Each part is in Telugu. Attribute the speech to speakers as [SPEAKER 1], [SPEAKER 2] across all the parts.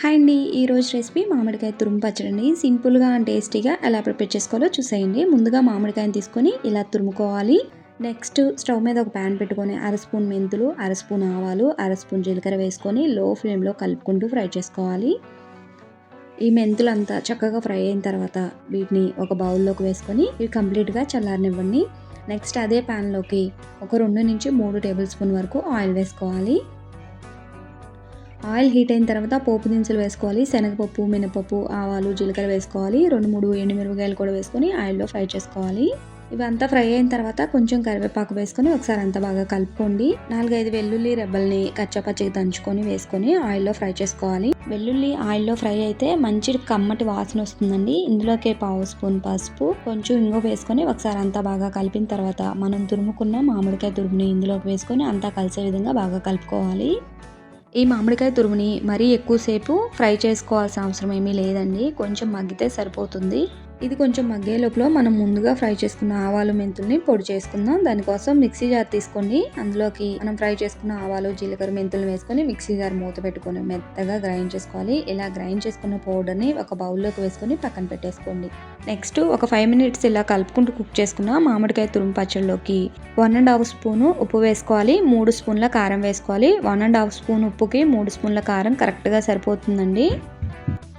[SPEAKER 1] హాయ్ అండి. ఈరోజు రెసిపీ మామిడికాయ తురుము పచ్చడి అండి సింపుల్గా అండ్ టేస్టీగా ఎలా ప్రిపేర్ చేసుకోవాలో చూసేయండి. ముందుగా మామిడికాయని తీసుకొని ఇలా తురుముకోవాలి. నెక్స్ట్ స్టవ్ మీద ఒక ప్యాన్ పెట్టుకొని అర స్పూన్ మెంతులు అర స్పూన్ ఆవాలు అర స్పూన్ జీలకర్ర వేసుకొని లో ఫ్లేమ్లో కలుపుకుంటూ ఫ్రై చేసుకోవాలి. ఈ మెంతులు అంతా చక్కగా ఫ్రై అయిన తర్వాత వీటిని ఒక బౌల్లోకి వేసుకొని ఇవి కంప్లీట్గా చల్లారనివ్వండి. నెక్స్ట్ అదే ప్యాన్లోకి ఒక రెండు నుంచి మూడు టేబుల్ స్పూన్ వరకు ఆయిల్ వేసుకోవాలి. ఆయిల్ హీట్ అయిన తర్వాత పోపు దినుసులు వేసుకోవాలి శనగపప్పు మినపప్పు ఆవాలు జీలకర్ర వేసుకోవాలి రెండు మూడు ఎండుమిరపకాయలు కూడా వేసుకొని ఆయిల్లో ఫ్రై చేసుకోవాలి. ఇవంతా ఫ్రై అయిన తర్వాత కొంచెం కరివేపాకు వేసుకొని ఒకసారి అంతా బాగా కలుపుకోండి. నాలుగైదు వెల్లుల్లి రెబ్బల్ని కచ్చపచ్చకి దంచుకొని వేసుకొని ఆయిల్లో ఫ్రై చేసుకోవాలి. వెల్లుల్లి ఆయిల్లో ఫ్రై అయితే మంచి కమ్మటి వాసన వస్తుందండి. ఇందులోకే పావు స్పూన్ పసుపు కొంచెం ఇంగో వేసుకొని ఒకసారి అంతా బాగా కలిపిన తర్వాత మనం తురుముకున్న మామిడికాయ తురుముని ఇందులోకి వేసుకొని అంతా కలిసే విధంగా బాగా కలుపుకోవాలి. ఈ మామిడికాయ తురుముని మరీ ఎక్కువసేపు ఫ్రై చేసుకోవాల్సిన అవసరం ఏమీ లేదండి. కొంచెం మగ్గితే సరిపోతుంది. ఇది కొంచెం మగ్గే లోపల మనం ముందుగా ఫ్రై చేసుకున్న ఆవాలు మెంతుల్ని పొడి చేసుకుందాం. దానికోసం మిక్సీ జార్ తీసుకోండి. అందులోకి మనం ఫ్రై చేసుకున్న ఆవాలు జీలకర్ర మెంతులు వేసుకొని మిక్సీ జార్ మూత పెట్టుకొని మెత్తగా గ్రైండ్ చేసుకోవాలి. ఇలా గ్రైండ్ చేసుకున్న పౌడర్ని ఒక బౌల్లోకి వేసుకొని పక్కన పెట్టేసుకోండి. నెక్స్ట్ ఒక ఫైవ్ మినిట్స్ ఇలా కలుపుకుంటూ కుక్ చేసుకున్న మామిడికాయ తురుము పచ్చడిలోకి వన్ అండ్ హాఫ్ స్పూను ఉప్పు వేసుకోవాలి. మూడు స్పూన్ల కారం వేసుకోవాలి. వన్ అండ్ హాఫ్ స్పూన్ ఉప్పుకి మూడు స్పూన్ల కారం కరెక్ట్గా సరిపోతుందండి.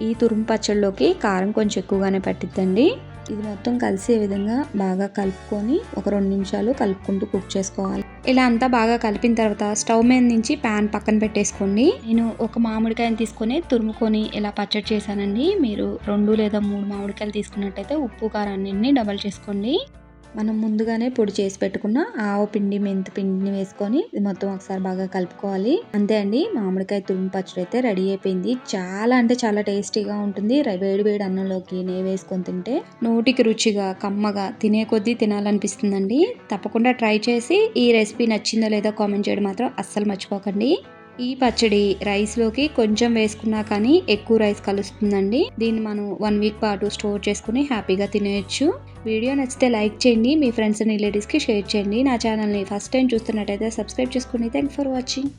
[SPEAKER 1] ఈ తురుము పచ్చడిలోకి కారం కొంచెం ఎక్కువగానే పట్టిద్దండి. ఇది మొత్తం కలిసే విధంగా బాగా కలుపుకొని ఒక రెండు నిమిషాలు కలుపుకుంటూ కుక్ చేసుకోవాలి. ఇలా అంతా బాగా కలిపిన తర్వాత స్టవ్ మీద నుంచి ప్యాన్ పక్కన పెట్టేసుకోండి. నేను ఒక మామిడికాయని తీసుకొని తురుముకొని ఇలా పచ్చడి చేశానండి. మీరు రెండు లేదా మూడు మామిడికాయలు తీసుకున్నట్టయితే ఉప్పు కారాన్ని డబల్ చేసుకోండి. మనం ముందుగానే పొడి చేసి పెట్టుకున్న ఆవ పిండి మెంతి పిండిని వేసుకొని మొత్తం ఒకసారి బాగా కలుపుకోవాలి. అంతే అండి మామిడికాయ తురుము పచ్చడి అయితే రెడీ అయిపోయింది. చాలా అంటే చాలా టేస్టీగా ఉంటుంది. వేడి వేడి అన్నంలోకి నెయ్యి వేసుకొని తింటే నోటికి రుచిగా కమ్మగా తినే కొద్దీ తినాలనిపిస్తుందండి. తప్పకుండా ట్రై చేసి ఈ రెసిపీ నచ్చిందో లేదో కామెంట్ చేయడం మాత్రం అస్సలు మర్చిపోకండి. ఈ పచ్చడి రైస్లోకి కొంచెం వేసుకున్నా కానీ ఎక్కువ రైస్ కలుస్తుందండి. దీన్ని మనం వన్ వీక్ పాటు స్టోర్ చేసుకుని హ్యాపీగా తినేయచ్చు. వీడియో నచ్చితే లైక్ చేయండి మీ ఫ్రెండ్స్ అండ్ రిలేటివ్స్కి షేర్ చేయండి. నా ఛానల్ని ఫస్ట్ టైం చూస్తున్నట్టయితే సబ్స్క్రైబ్ చేసుకోండి థ్యాంక్ ఫర్ వాచింగ్